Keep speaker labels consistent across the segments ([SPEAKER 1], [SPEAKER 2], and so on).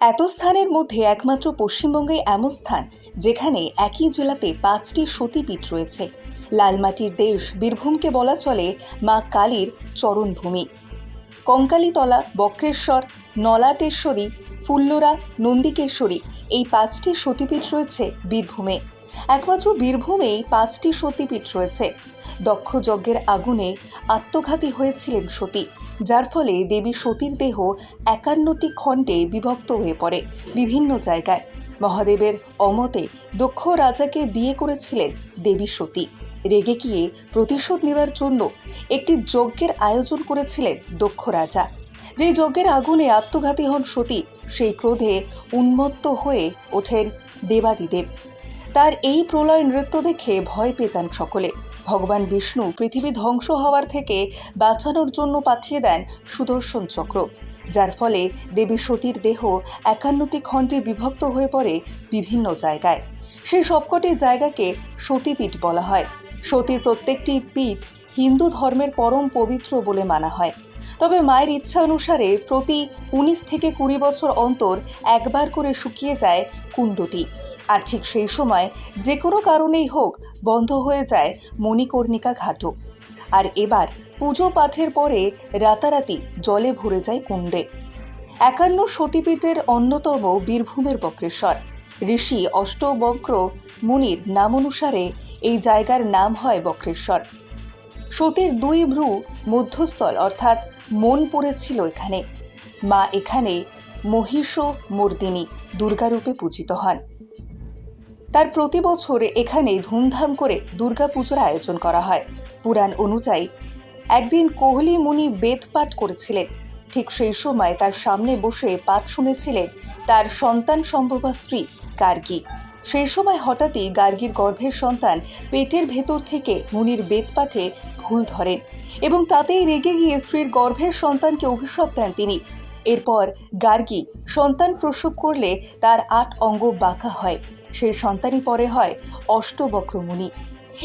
[SPEAKER 1] এত স্থানের মধ্যে একমাত্র পশ্চিমবঙ্গে এমন স্থান যেখানে একই জেলাতে পাঁচটি সতীপীঠ রয়েছে। লালমাটির দেশ বীরভূমকে বলা চলে মা কালীর চরণভূমি। কঙ্কালীতলা, বক্রেশ্বর, নলাটেশ্বরী, ফুল্লরা, নন্দিকেশ্বরী এই পাঁচটি সতীপীঠ রয়েছে বীরভূমে। একমাত্র বীরভূমেই পাঁচটি সতীপীঠ রয়েছে। দক্ষ যজ্ঞের আগুনে আত্মঘাতী হয়েছিলেন সতী। যার ফলে দেবী সতীর দেহ একান্নটি খণ্ডে বিভক্ত হয়ে পড়ে বিভিন্ন জায়গায়। মহাদেবের অমতে দক্ষ রাজাকে বিয়ে করেছিলেন দেবী সতী। রেগে গিয়ে প্রতিশোধ নেওয়ার জন্য একটি যজ্ঞের আয়োজন করেছিলেন দক্ষ রাজা। যেই যজ্ঞের আগুনে আত্মঘাতী হন সতী, সেই ক্রোধে উন্মত্ত হয়ে ওঠেন দেবাদিদেব। তার এই প্রলয় নৃত্য দেখে ভয় পেয়ে যান সকলে। ভগবান বিষ্ণু পৃথিবী ধ্বংস হওয়ার থেকে বাঁচানোর জন্য পাঠিয়ে দেন সুদর্শন চক্র। যার ফলে দেবী সতীর দেহ একান্নটি খণ্ডে বিভক্ত হয়ে পড়ে বিভিন্ন জায়গায়। সেই সবকটি জায়গাকে সতীপীঠ বলা হয়। সতীর প্রত্যেকটি পীঠ হিন্দু ধর্মের পরম পবিত্র বলে মানা হয়। তবে মায়ের ইচ্ছা অনুসারে প্রতি উনিশ থেকে কুড়ি বছর অন্তর একবার করে শুকিয়ে যায় কুণ্ডটি। আর ঠিক সেই সময় যে কোনো কারণেই হোক বন্ধ হয়ে যায় মণিকর্ণিকা ঘাটও। আর এবার পুজো পাঠের পরে রাতারাতি জলে ভরে যায় কুণ্ডে। একান্ন সতীপীঠের অন্যতম বীরভূমের বক্রেশ্বর। ঋষি অষ্টবক্র মুনির নাম অনুসারে এই জায়গার নাম হয় বক্রেশ্বর। সতীর দুই ভ্রু মধ্যস্থল অর্থাৎ মন পড়েছিল এখানে। মা এখানে মহিষ মর্দিনী দুর্গারূপে পূজিত হন। তার প্রতি বছর এখানে ধুমধাম করে দুর্গাপুজোর আয়োজন করা হয়। পুরাণ অনুযায়ী, একদিন কোহলি মুনি বেদ পাঠ করেছিলেন। ঠিক সেই সময় তার সামনে বসে পাঠ শুনেছিলেন তার সন্তান সম্ভবা স্ত্রী গার্গী। সেই সময় হঠাৎই গার্গীর গর্ভের সন্তান পেটের ভেতর থেকে মুনির বেদ পাঠে ভুল ধরেন এবং তাতেই রেগে গিয়ে স্ত্রীর গর্ভের সন্তানকে অভিশাপ দেন তিনি। এরপর গার্গী সন্তান প্রসব করলে তার আট অঙ্গ বাঁকা হয়। সেই সন্তানই পরে হয় অষ্টবক্র মুনি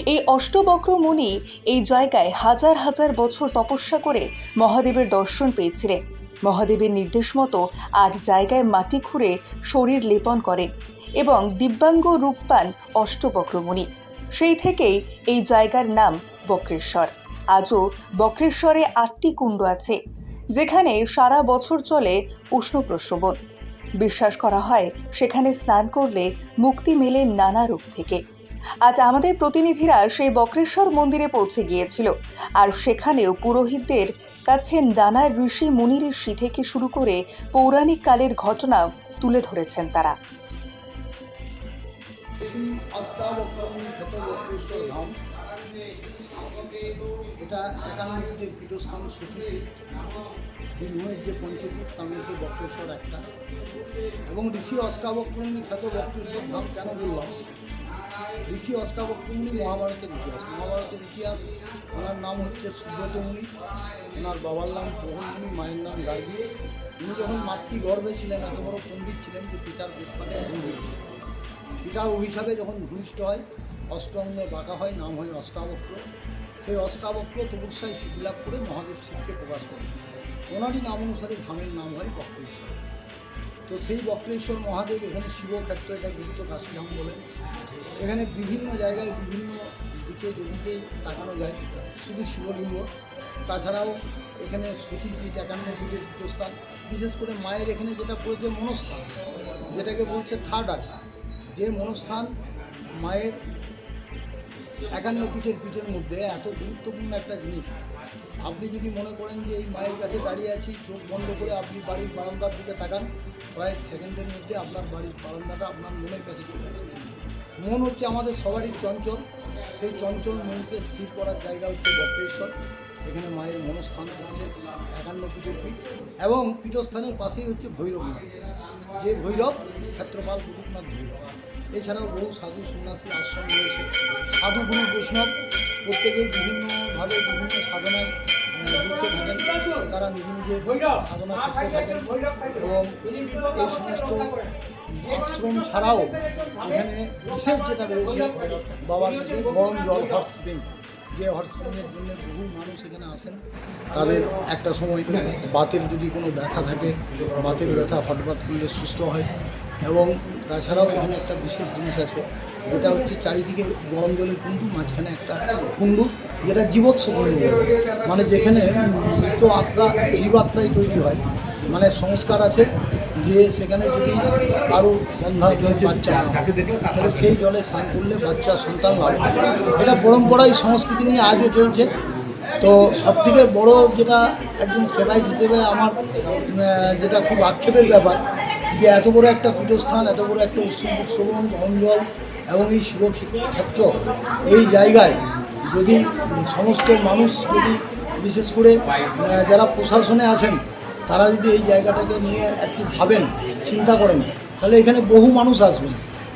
[SPEAKER 1] এই অষ্টবক্র মুনি এই জায়গায় হাজার হাজার বছর তপস্যা করে মহাদেবের দর্শন পেয়েছিলেন। মহাদেবের নির্দেশ মতো আট জায়গায় মাটি খুঁড়ে শরীর লেপন করেন এবং দিব্যাঙ্গ রূপ পান অষ্টবক্রমণি সেই থেকেই এই জায়গার নাম বক্রেশ্বর। আজও বক্রেশ্বরে আটটি কুণ্ড আছে। যেখানে সারা বছর চলে উষ্ণ প্রশ্রবণ বিশ্বাস করা হয় সেখানে স্নান করলে মুক্তি মেলে নানা রূপ থেকে। আজ আমাদের প্রতিনিধিরা সেই বক্রেশ্বর মন্দিরে পৌঁছে গিয়েছিল আর সেখানেও পুরোহিতদের কাছে নানা ঋষি মুনি ঋষি থেকে শুরু করে পৌরাণিক কালের ঘটনা তুলে ধরেছেন তারা।
[SPEAKER 2] অষ্টাবক্রমী শত বক্রেশ্বর ধাম এটা একান্নটির পীঠস্থান সতী বীরভূমের যে পঞ্চপীঠ তার মধ্যে বক্রেশ্বর একটা। এবং ঋষি অষ্টাবক্রমী খ্যাত বক্রেশ্বর ধাম কেন বললাম? ঋষি অষ্টাবক্রমণী মহাভারতের ইতিহাস। মহাভারতের ইতিহাস, ওনার নাম হচ্ছে সুব্রত মুনি ওনার বাবার নাম মোহনমুনি মায়ের নাম গার্গী। উনি যখন মাতৃগর্ভে ছিলেন, এত বড় পণ্ডিত ছিলেন যে পিতার উৎপাদে পিতার অভিশাপে যখন ভূমিষ্ঠ হয় অষ্টঙ্গ বাঁকা হয়, নাম হয় অষ্টাবক্র। সেই অষ্টাবক্র তপস্যায় সিদ্ধিলাভ করে মহাদেব শিবকে প্রকাশ করে ওনারই নাম অনুসারে ধামের নাম হয় বক্রেশ্বর। তো সেই বক্রেশ্বর মহাদেব এখানে শিবক্ষেত্র, এটা গুরুত্ব কাশীধাম বলেন এখানে বিভিন্ন জায়গায়, বিভিন্ন দিকে যেদিকে তাকানো যায়, শুধু শিবলিঙ্গ। তাছাড়াও এখানে সতীপীঠ, একান্ন পীঠের পীঠস্থান বিশেষ করে মায়ের এখানে যেটা পড়েছে মনস্থান, যেটাকে বলছে থার্ড আই যে মনস্থান মায়ের একান্ন পিঠের পিঠের মধ্যে এত গুরুত্বপূর্ণ একটা জিনিস। আপনি যদি মনে করেন যে এই মায়ের কাছে দাঁড়িয়ে আছি, চোখ বন্ধ করে আপনি বাড়ির বারান্দার দিকে তাকান, কয়েক সেকেন্ডের মধ্যে আপনার বাড়ির বারান্দাটা আপনার মনের কাছে চলে আসবে। মন হচ্ছে আমাদের সবারই চঞ্চল। সেই চঞ্চল মনকে স্থির করার জায়গা হচ্ছে বক্রেশ্বর। এখানে মায়ের মনস্থান হচ্ছে একান্ন পীঠের পীঠ এবং পীঠস্থানের পাশেই হচ্ছে ভৈরবনাথ যে ভৈরব, ক্ষেত্রপাল কুটুকনাথ ভৈরব। এছাড়াও বহু সাধু সন্ন্যাসী আশ্রম রয়েছে। সাধু গুরু বৈষ্ণব প্রত্যেকের বিভিন্নভাবে বিভিন্ন সাধনায় যুক্ত তারা নিজ নিজের সাধনা করতে থাকেন এবং এই সমস্ত আশ্রম ছাড়াও এখানে বিশেষ যেটা রয়েছে, বাবার গরম জল হট স্প্রিং, যে হর্ষণের জন্য বহু মানুষ এখানে আসেন। তাদের একটা সময় বাতের যদি কোনো ব্যথা থাকে, বাতের ব্যথা হটবাত করলে সুস্থ হয়। এবং তাছাড়াও এখানে একটা বিশেষ জিনিস আছে, যেটা হচ্ছে চারিদিকে গরম জলের কুণ্ডু, মাঝখানে একটা কুণ্ডু। যেটা জীবৎস কুণ্ডু বলে। মানে যেখানে মৃত আত্মা জীবাত্মাই তৈরি হয় মানে সংস্কার আছে যে সেখানে যদি কারও বন্ধা বাচ্চা তাহলে সেই জলে স্নান করলে বাচ্চা সন্তান লাভ। এটা পরম্পরাই সংস্কৃতি নিয়ে আজও চলছে তো সব থেকে বড় যেটা একজন সেবাই হিসেবে আমার যেটা খুব আক্ষেপের ব্যাপার, যে এত বড় একটা পীঠস্থান, এত বড় একটা উৎসব উৎসবন গঞ্জল এবং এই শিব ক্ষেত্র এই জায়গায় যদি সমস্ত মানুষ যদি বিশেষ করে যারা প্রশাসনে আছেন তারা যদি এই জায়গাটাকে নিয়ে একটু ভাবেন চিন্তা করেন তাহলে এখানে বহু মানুষ আসবেন।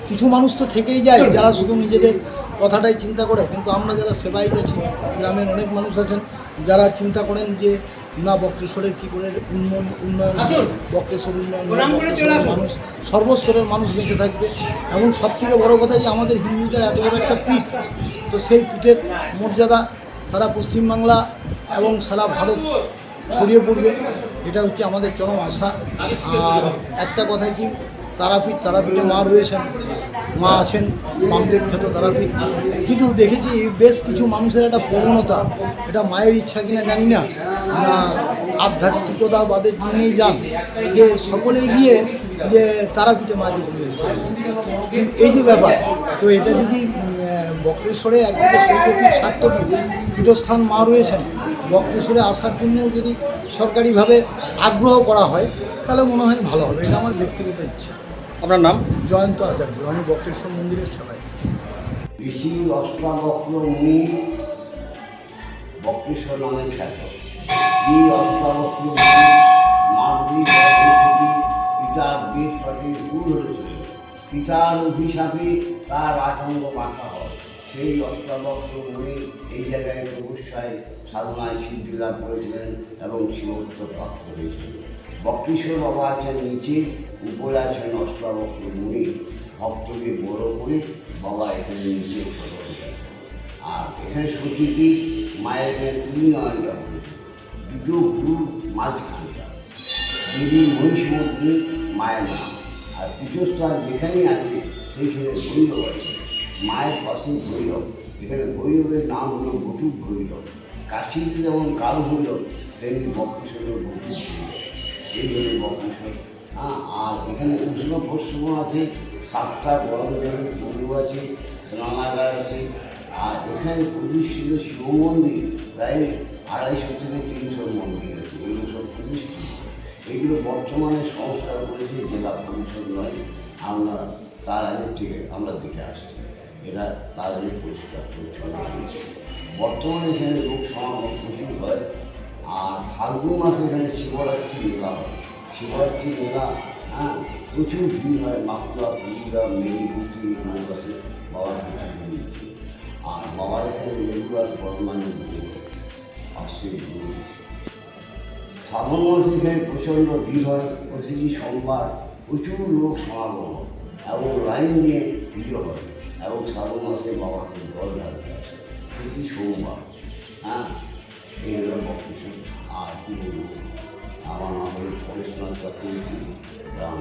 [SPEAKER 2] কিছু মানুষ তো থেকেই যায় যারা শুধু নিজেদের কথাটাই চিন্তা করে। কিন্তু আমরা যারা সেবাই আছি গ্রামের অনেক মানুষ আছেন যারা চিন্তা করেন যে না বক্রেশ্বরের কী করে উন্নয়ন উন্নয়ন বক্রেশ্বর উন্নয়ন মানুষ সর্বস্তরের মানুষ বেঁচে থাকবে। এবং সব থেকে বড়ো কথা যে আমাদের হিন্দুদের এত বড় একটা পীঠ। তো সেই পীঠের মর্যাদা সারা পশ্চিমবাংলা এবং সারা ভারত ছড়িয়ে পড়বে। এটা হচ্ছে আমাদের চরম আশা। আর একটা কথা কি, তারাপীঠ, তারাপীঠে মা রয়েছেন, মা আছেন বামদেব খ্যাত তারাপীঠ। কিন্তু দেখেছি বেশ কিছু মানুষের একটা প্রবণতা, এটা মায়ের ইচ্ছা কিনা জানি না। না আধ্যাত্মিকতাবাদের জন্যই যান, যে সকলেই গিয়ে যে তারাপীঠে মাকে এই যে ব্যাপার, তো এটা যদি বক্রেশ্বরে একদিকে শৈবপীঠ সাত্যপীঠ পীঠস্থান মা রয়েছেন বক্রেশ্বরে আসার জন্য যদি সরকারিভাবে আগ্রহ করা হয় তাহলে মনে হয় ভালো হবে এটা আমার ব্যক্তিগত ইচ্ছা।
[SPEAKER 3] আপনার নাম?
[SPEAKER 2] জয়ন্ত আচার্য আমি বক্রেশ্বর মন্দিরের সবাই
[SPEAKER 4] ঋষি অষ্টাবক্র মুনি বক্রেশ্বর নামে খ্যাত। এই অষ্টাবক্র মুনি গর্ভবতী পিতার বেদ পাঠে ভুল হয়েছিল পিতার অভিশাপে তার আতঙ্ক মাথা হয়। সেই অষ্টাবক্র মুনি এই জায়গায় তপস্যায় সাধনায় সিদ্ধি লাভ করেছিলেন এবং শিবত্ব প্রাপ্ত হয়েছিলেন। বক্রেশ্বর বাবা আছেন নিচে, উপরে আছেন অষ্টাবক্র মুনি। ভক্তকে বড় করে বাবা এখানে নিচে আর এখানে সতীটি মায়ের এখানে তুলি নয়নটা করেছে দুটো গুরুর মাঝখানটা। দেবী মহিষমর্দিনী মায়ের নাম। আর পীঠস্থান যেখানেই আছে, সেইখানে ভৈরব আছে মায়ের পাশে ভৈরব। এখানে ভৈরবের নাম হলো বটুক ভৈরব। কাশীতে যেমন কালো ভৈরব তেমনি বক্রেশ্বরের বটুক ভৈরব। এই হলো বক্রেশ্বর। হ্যাঁ আর এখানে উষ্ণ প্রশ্ন আছে, সাতটা গরম জলের কুণ্ডু আছে স্নানাগার আছে। আর এখানে প্রতিষ্ঠিত শিব মন্দির প্রায় আড়াইশো থেকে তিনশো মন্দির আছে, এগুলো সব প্রতিষ্ঠিত। এগুলো বর্তমানে সংস্কার করেছে জেলা পরিষদ নয়, আমরা তার আগে থেকে আমরা দেখে আসছি। তার আগে পরিষ্কার পরিচ্ছন্ন হয়েছে বর্তমানে এখানে লোক সমাগম প্রচুর হয়, আর ফাল্গুন মাসে এখানে শিবরাত্রি মেলা হয়। শিবরাত্রি মেলা হ্যাঁ প্রচুর ভিড় হয় মাকুয়া পুরুলিয়া মেদিনীপুর নৌকাশে বাবার পুজো আর বাবার এখানে রেগুলার বর্তমানে আসছে শ্রাবণ মাসে এখানে প্রচণ্ড ভিড় হয়, প্রতিটি সোমবার প্রচুর লোক সমাগম হয়। এবং লাইন দিয়ে পুজো হয় এবং শ্রাবণ মাসে বাবাকে জল ঢালতে আসে প্রতি সোমবার। হ্যাঁ? এই হলো আর কি বলব? আমার নাম হল পরেশনাথ চক্রবর্তী গ্রাম